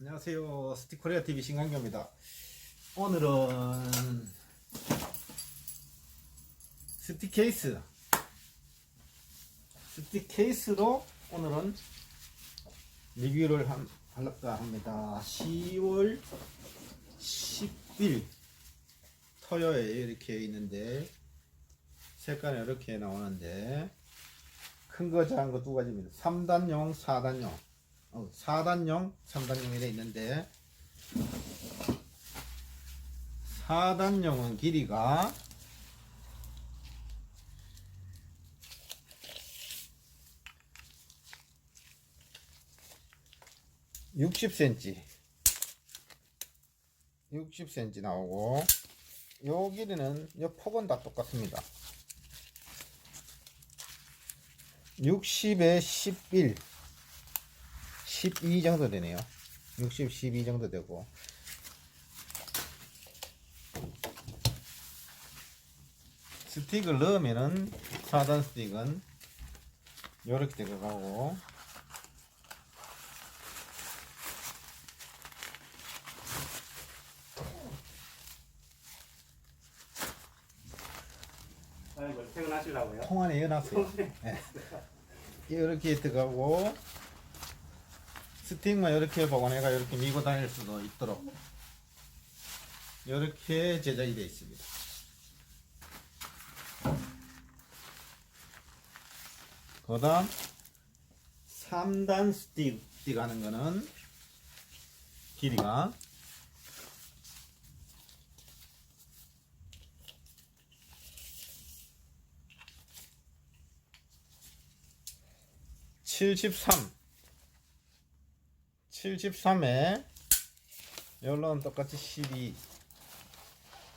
안녕하세요. 스티코리아 TV 신강규입니다. 오늘은 스틱 케이스 스틱 케이스로 오늘은 리뷰를 함, 할까 합니다. 10월 10일 토요일 이렇게 있는데 색깔이 이렇게 나오는데 큰 거 작은 거 두 가지입니다. 3단용, 4단용. 어, 4단용, 3단용이 돼 있는데. 4단용은 길이가 (60cm) 60cm 나오고 요 길이는 요 폭은 다 똑같습니다. 60에 11 12 정도 되네요. 60, 12 정도 되고. 스틱을 넣으면은 4단 스틱은 이렇게 들어가고 아이고 퇴근하시려고요? 통 안에 넣어놨어요. 네. 이렇게 들어가고 스틱만 이렇게 보관해가 이렇게 밀고 다닐 수도 있도록 이렇게 제작이 되어 있습니다. 그 다음 3단 스틱 하는 거는 길이가 칠십삼 73에 열로는 똑같이 12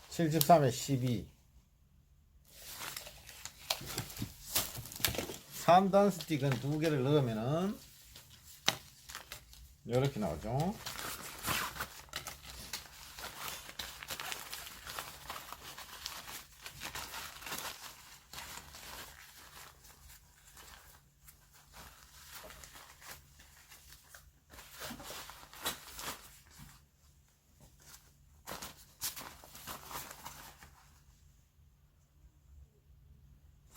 73에 12 3단 스틱은 두 개를 넣으면은 이렇게 나오죠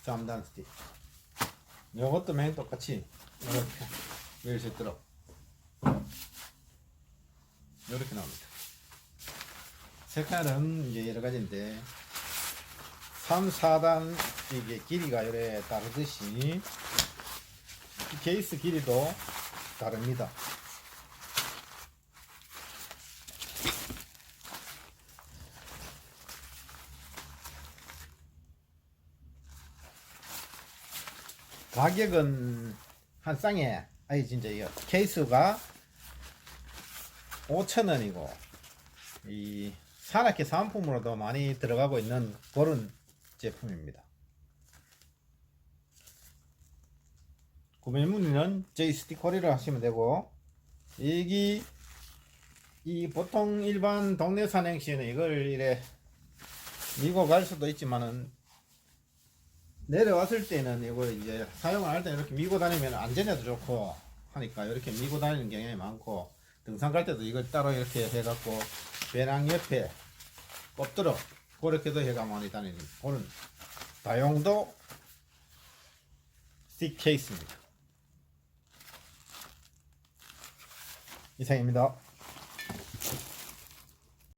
잠단 스틱 이것도 맨 똑같이 이렇게 웰수 있도록 이렇게 나옵니다. 색깔은 이제 여러 가지인데 3, 4단 이게 길이가 이래 다르듯이 케이스 길이도 다릅니다 가격은 한 쌍에 아니 진짜 이거 케이스가 5천원이고 이 산악회 사은품으로도 많이 들어가고 있는 그런 제품입니다. 구매 문의는 저희 스티커리를 하시면 되고 여기 이 보통 일반 동네 산행시는 이걸 이래 미고 갈 수도 있지만은 내려왔을 때는 이거 이제 사용을 할 때 이렇게 미고 다니면 안전에도 좋고 하니까 이렇게 미고 다니는 경향이 많고 등산 갈 때도 이걸 따로 이렇게 해갖고 배낭 옆에 꼽도록 그렇게도 해가 많이 다니는 그런 다용도 스틱 케이스입니다. 이상입니다.